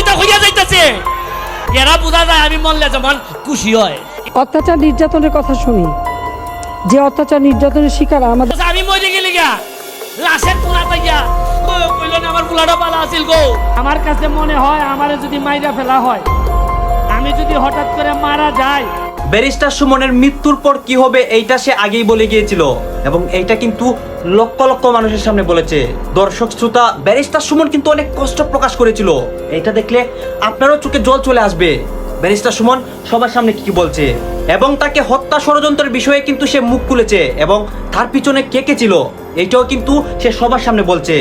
বইটা হইয়া যাইতেছে। এরা বোঝা যায় আমি মরলে যেমন খুশি হয়। অত্যাচার নির্যাতনের কথা শুনি। যে অত্যাচার নির্যাতনের শিকার আমাদের আমি মরে গেলি গা। লাশের কোনা পাইয়া। ও কইল আমার পোলাটা পালা আছিল গো। আমার কাছে মনে হয় আমারে যদি মাইরা ফেলা হয় আমি যদি হঠাৎ করে মারা যাই ব্যারিস্টার সুমনের মৃত্যুর পর কি হবে এইটা সে আগেই বলে গিয়েছিল। এবং এইটা কিন্তু লক্ষ লক্ষ মানুষের সামনে বলেছে। দর্শক, শ্রোতা, ব্যারিস্টার সুমন কিন্তু অনেক কষ্ট প্রকাশ করেছিল। এটা দেখলে আপনারও চোখে জল চলে আসবে। ব্যারিস্টার সুমন সবার সামনে কি বলছে? এবং তাকে হত্যা ষড়যন্ত্রের বিষয়ে কিন্তু সে মুখ খুলেছে এবং তার পিছনে কে কে ছিল? এইটাও কিন্তু সে সবার সামনে বলছে।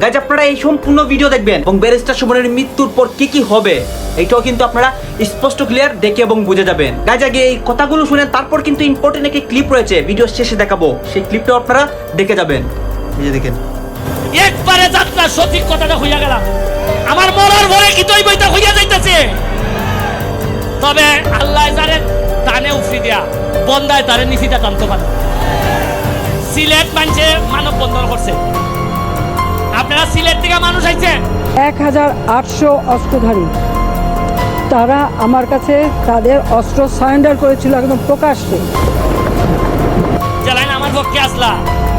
গাইজ আপনারা এই সম্পূর্ণ ভিডিও দেখবেন এবং ব্যারিস্টার সুমনের মৃত্যুর পর কি কি হবে এইটাও কিন্তু আপনারা স্পষ্ট ক্লিয়ার দেখে এবং বুঝে যাবেন। গাইজ আগে এই কথাগুলো শুনে তারপর কিন্তু ইম্পর্টেন্ট একটি ক্লিপ রয়েছে ভিডিও শেষে দেখাবো। সেই ক্লিপটাও আপনারা দেখে যাবেন। এই যে দেখেন। একবারে যাত্রা সঠিক কথাটা হইয়া গেলাম। আমার মরার ভরে কি তুই বইটা হইয়া যাইতেছে? তবে আল্লাহ জানে টানে উফরি দিয়া বন্দায় তারে নিশিটা টানতে পারে। সিলেট মানছে মানব বন্ধন করছে। আপনারা সিলেট থেকে মানুষ আইছে এক হাজার আটশো অস্ত্রধারী। তারা আমার কাছে তাদের অস্ত্র সারেন্ডার করেছিল একদম প্রকাশ্যে। জেলায় আমার পক্ষে আসলা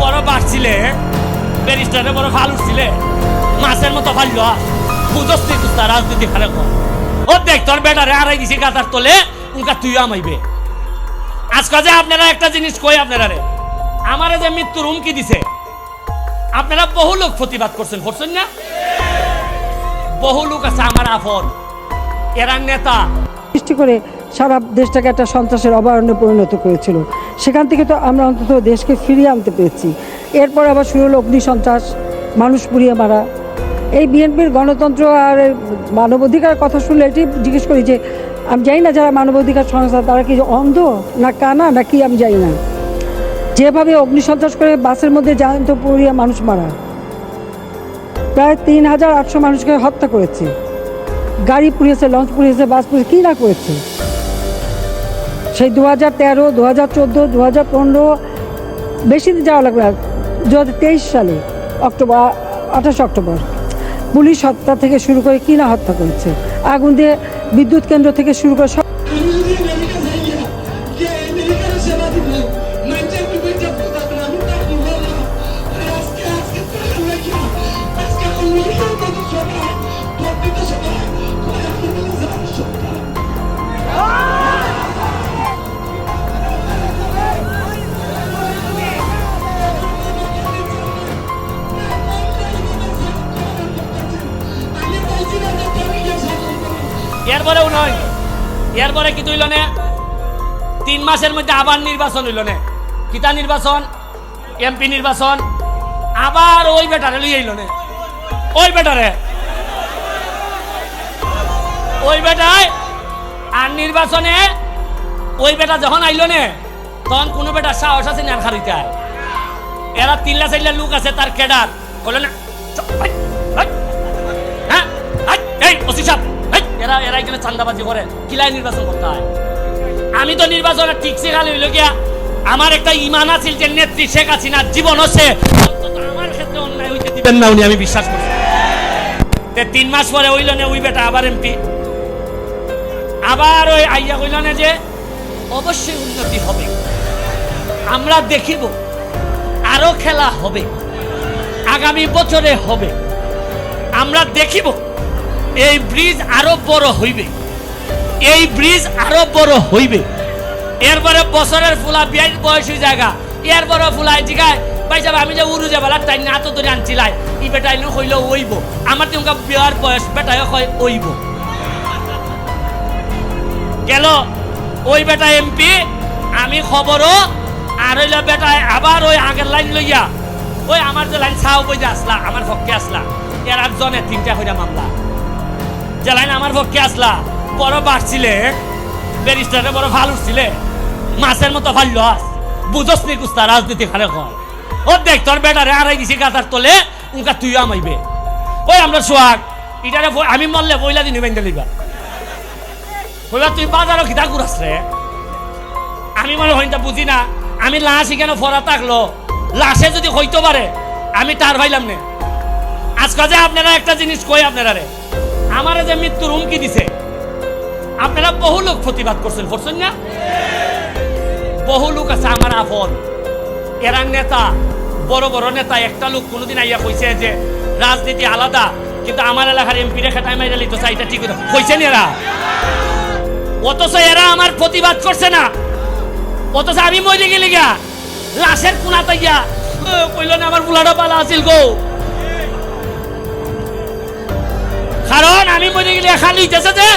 বড় বাড়ছিলে ব্যারিস্টারে বড় ভালো উঠছিলে মাছের মতো ফাল্য বুঝস্তি তুস্তা রাজনীতি কর ও দেখ তোর বেটারে আড়াই দিছি গাতার তোলে উনকা তুইও আমাইবে। আজকে যে আপনারা একটা জিনিস কই আপনারা রে আমারে যে মৃত্যুর হুমকি দিছে, আপনারা বহু লোক প্রতিবাদ করছেন করছেন না? বহু লোক আছে আমার আফন এরা নেতা। সৃষ্টি করে সারা দেশটাকে একটা সন্ত্রাসের অভয়ারণ্যে পরিণত করেছিল। সেখান থেকে তো আমরা অন্তত দেশকে ফিরিয়ে আনতে পেরেছি। এরপর আবার শুরু হলো অগ্নি সন্ত্রাস মানুষ পুড়িয়ে মারা। এই বিএনপির গণতন্ত্র আর মানবাধিকার কথা শুনলে এটি জিজ্ঞেস করি যে, আমি জানি না যারা মানবাধিকার সংস্থা, তারা কি অন্ধ না কানা না কি আমি জানি না। যেভাবে অগ্নি সন্ত্রাস করে বাসের মধ্যে জ্যান্ত পুড়িয়ে মানুষ মারা। প্রায় তিন হাজার আটশো মানুষকে হত্যা করেছে। গাড়ি পুড়িয়েছে, লঞ্চ পুড়িয়েছে, বাস পুড়িয়েছে, কী না করেছে? সেই দু হাজার তেরো দু হাজার চোদ্দ দু হাজার পনেরো, বেশি দিন যাওয়া লাগবে দু হাজার তেইশ সালে, অক্টোবর, আঠাশ অক্টোবর, পুলিশ হত্যা থেকে শুরু করে কী না হত্যা করেছে? আগুন দিয়ে বিদ্যুৎ কেন্দ্র থেকে শুরু করে সব এরপরেও নয়। এরপরে কি তুইল নে? তিন মাসের মধ্যে আবার নির্বাচন হইল নে। কিতা নির্বাচন? এমপি নির্বাচন। আবার ওই বেটারে লই আইল নে। ওই বেটারে। ওই বেটায় আর নির্বাচনে ওই বেটা যখন আইল নে, তখন কোনো বেটা সাহস আছে না খারিতে এরা তিনলা চাইলা লোক আছে, তার কেডার বলে না। হ্যাঁ এই, ওসি সাহেব। এরা এরা এখানে চান্দাবাজি করে। কিলাই নির্বাচন করতে হয়। আমি তো নির্বাচনে ঠিক সেখানে হইল গিয়া, আমার একটা ইমান আছিল যে নেত্রী শেখ হাসিনার জীবন হচ্ছে আমার ক্ষেত্রে অন্যায় হইতে দিবেন না উনি, আমি বিশ্বাস করি। তিন মাস পরে হইল না ওই বেটা আবার এমপি। আবার ওই আইয়া হইল না যে অবশ্যই উন্নতি হবে। আমরা দেখিব, আরও খেলা হবে। আগামী বছরে হবে। আমরা দেখিব এই ব্রিজ আরও বড় হইবে। এই ব্রিজ আরও বড় হইবে। এরপরে বছরের ফুলা বিয়ার বয়সী জায়গা। এরপরে ফুলাই জিগায়, ভাই সাহেব আমি যে উড়ু যাবার তাই না তো ধরে আনছিলাই ই বেটাই নো হইল ওইব। আমার তেমকা বিয়ার বয়স বেটাই হয় ওইব। গেল ওই বেটা এমপি, আমি খবরও, আর হইল বেটায় আবার ওই আগের লাইন লইয়া, ওই আমার যে লাইন চাও বই আসলা, আমার পক্ষে আসলা। এর একজনে তিনটা হইরা মামলা। যে লাইন আমার পক্ষে আসলা। বড় বাড়ছিলে ব্যারিস্টারে বড় ভালো উঠছিলে মাছের মতো ফাল্য আস বুঝস নি কুস্তা রাজনীতি খালে কয়। ও দেখ, তোর বেটারে আড়াই দিছি গাতার তোলে উনকা তুইও আমাইবে। ওই আমরা সোয়াগ ইটারে আমি মরলে বইলা দিন বেঁধে লিবা কইবা তুই বাজারও খিতা ঘুরাস রে আমি মনে হইতা বুঝি না। আমি লাশ এখানে ফরা থাকল। লাশে যদি হইতে পারে, আমি তার ভাইলাম নে। আজকে যে আপনারা একটা জিনিস কই আপনারা রে আমারে যে মৃত্যুর হুমকি দিছে, আপনারা বহু লোক প্রতিবাদ করছেন করছেন না? বহু লোক আছে আমার আপন। এরা নেতা, বড় বড় নেতা, একটা লোক কোনোদিন আইয়া কইছে যে রাজনীতি আলাদা, কিন্তু আমার এলাকার এমপি রেখা টাইম আইলে তো চাইটা ঠিক কইছেন এরা? অথচ এরা আমার প্রতিবাদ করছে না। অথচ আমি মরে গেলি গা লাশের কোনা তাইয়া কইল না আমার বুলাটা পালা আছিল গো। কারণ আমি মরে গেলে, এখান হইতেছে যে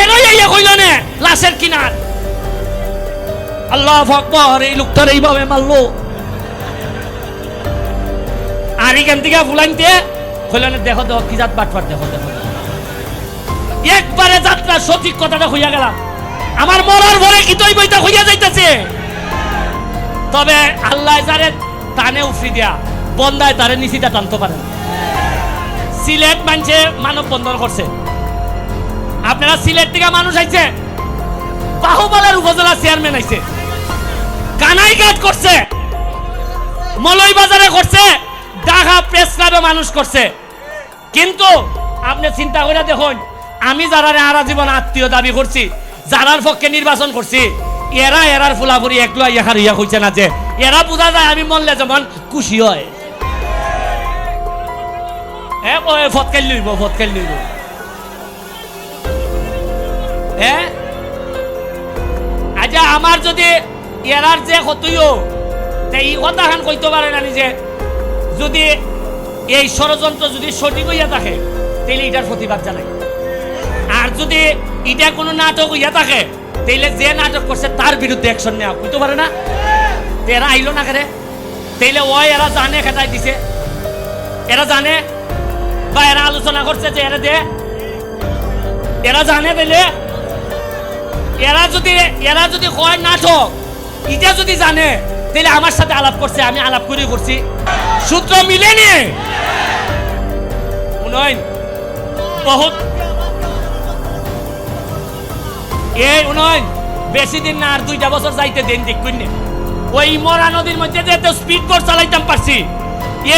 এরই ইয়ে কইল নে, লাশের কিনার। আল্লাহ আকবর, এই লোকটার এইভাবে মারলো। আর এখান থেকে ফুলাইতে কইল দেখো দেখো কি জাত বাটফার দেখো দেখো একবারে যাত্রা সঠিক কথাটা হইয়া গেলাম। আমার মরার ভরে কি তৈ বইটা হইয়া যাইতেছে? তবে আল্লাহ যারে টানে উফরি দিয়া, বন্দায় তারে নিচিটা টানতে পারে না। সিলেট মানছে মানব বন্ধন করছে। আপনারা সিলেট থেকে মানুষ আইছে, বাহুবালার উপজেলা চেয়ারম্যান আইছে। কানাইঘাট করছে মলই বাজারে করছে, ঢাকা প্রেস ক্লাবে মানুষ করছে। কিন্তু আপনি চিন্তা করে দেখুন, আমি যারা আরা জীবন আত্মীয় দাবি করছি, যারার পক্ষে নির্বাচন করছি, এরা এরার ফুলাফুরি ইয়া ইয়া হইছে না যে, এরা বোঝা যায় আমি মনলে যেমন খুশি হয়। আচ্ছা আমার যদি এরার যে কতইও তে এই কথা খান কইতে পারে না যে যদি এই ষড়যন্ত্র যদি সঠিক হইয়া থাকে তাহলে এটার প্রতিবাদ জানাই আর যদি এটা কোনো নাটক হইয়া থাকে তাইলে যে নাটক করছে তার বিরুদ্ধে অ্যাকশন নেওয়া কইতে পারে না তো এরা আইলো না করে তাইলে ওই এরা জানে খেটাই দিছে এরা জানে বা এরা আলোচনা করছে যে এরা দে এরা জানে বেলে এরা যদি এরা যদি কয় নাটক এটা যদি জানে, তাহলে আমার সাথে আলাপ করছে, আমি আলাপ করে করছি। সূত্র মিলেনি উনয়ন বহুত এই উনয়ন বেশি দিন না, আর দুইটা বছর যাইতে দেন না। ওই মরা নদীর মধ্যে যে স্পিড বোট চালাইতাম পারছি,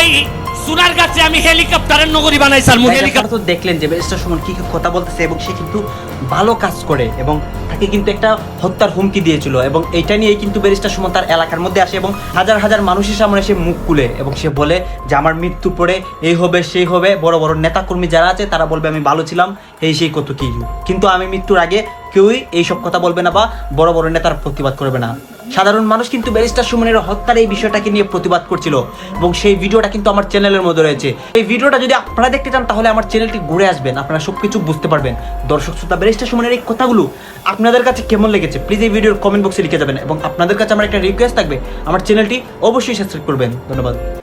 এই সোনার গাছে আমি হেলিকপ্টারের নগরী বানাই স্যার তাই হেলিকপ্টার তো দেখলেন যে ব্যারিস্টার সুমন কি কি কথা বলতেছে এবং সে কিন্তু ভালো কাজ করে এবং তাকে কিন্তু একটা হত্যার হুমকি দিয়েছিল এবং এইটা নিয়ে কিন্তু ব্যারিস্টার সুমন তার এলাকার মধ্যে আসে এবং হাজার হাজার মানুষের সামনে সে মুখ খুলে এবং সে বলে যে আমার মৃত্যু পরে এই হবে সেই হবে। বড় বড় নেতাকর্মী যারা আছে তারা বলবে আমি ভালো ছিলাম এই সেই কত কি কিন্তু আমি মৃত্যুর আগে কেউই এইসব কথা বলবে না বা বড় বড় নেতার প্রতিবাদ করবে না। সাধারণ মানুষ কিন্তু ব্যারিস্টার সুমনের হত্যার এই বিষয়টাকে নিয়ে প্রতিবাদ করছিল এবং সেই ভিডিওটা কিন্তু আমার চ্যানেলের মধ্যে রয়েছে। এই ভিডিওটা যদি আপনারা দেখতে চান তাহলে আমার চ্যানেলটি ঘুরে আসবেন, আপনারা সবকিছু বুঝতে পারবেন। দর্শক, শ্রোতা, ব্যারিস্টার সুমনের এই কথাগুলো আপনাদের কাছে কেমন লেগেছে? প্লিজ এই ভিডিওর কমেন্ট বক্সে লিখে যাবেন এবং আপনাদের কাছে আমার একটা রিকোয়েস্ট থাকবে, আমার চ্যানেলটি অবশ্যই সাবস্ক্রাইব করবেন। ধন্যবাদ।